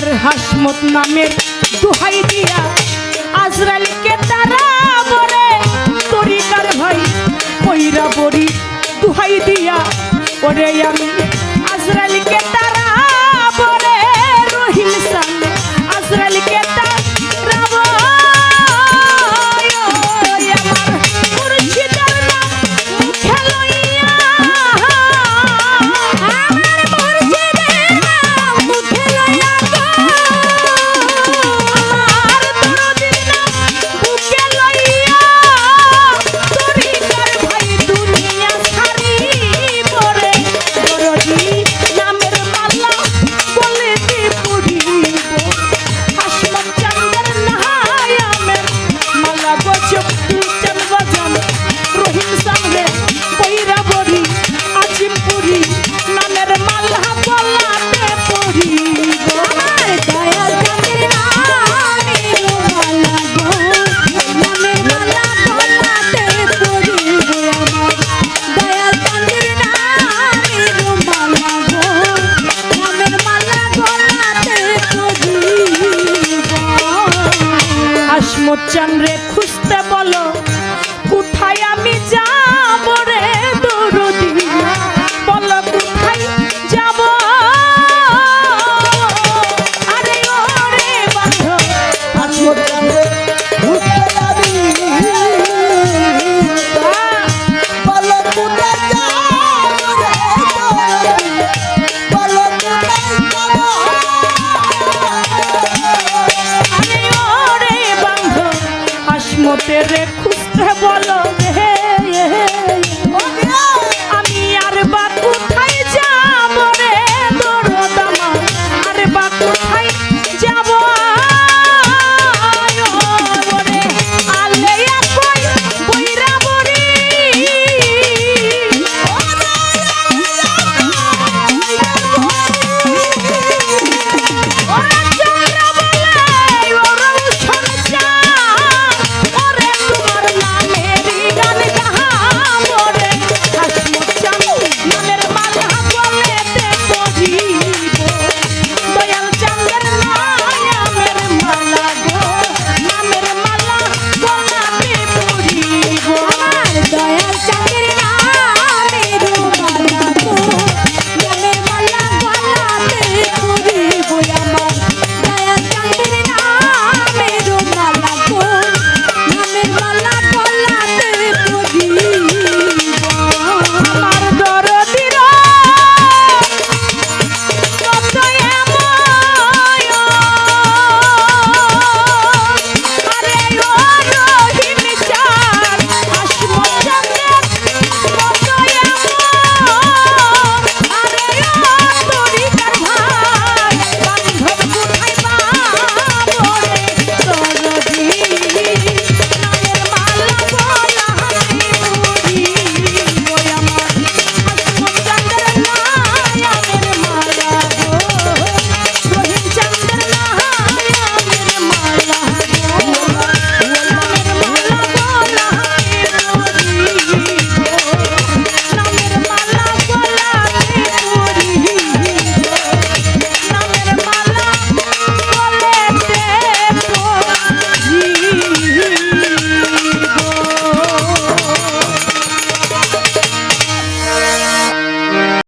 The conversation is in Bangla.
আর হাসমত নামের দোহাই দিয়া আজরালকে তারা বলে, তরিকার ভাই কইরা বড়ি দুহাই দিয়া, ওরে আমি আজরাইলকে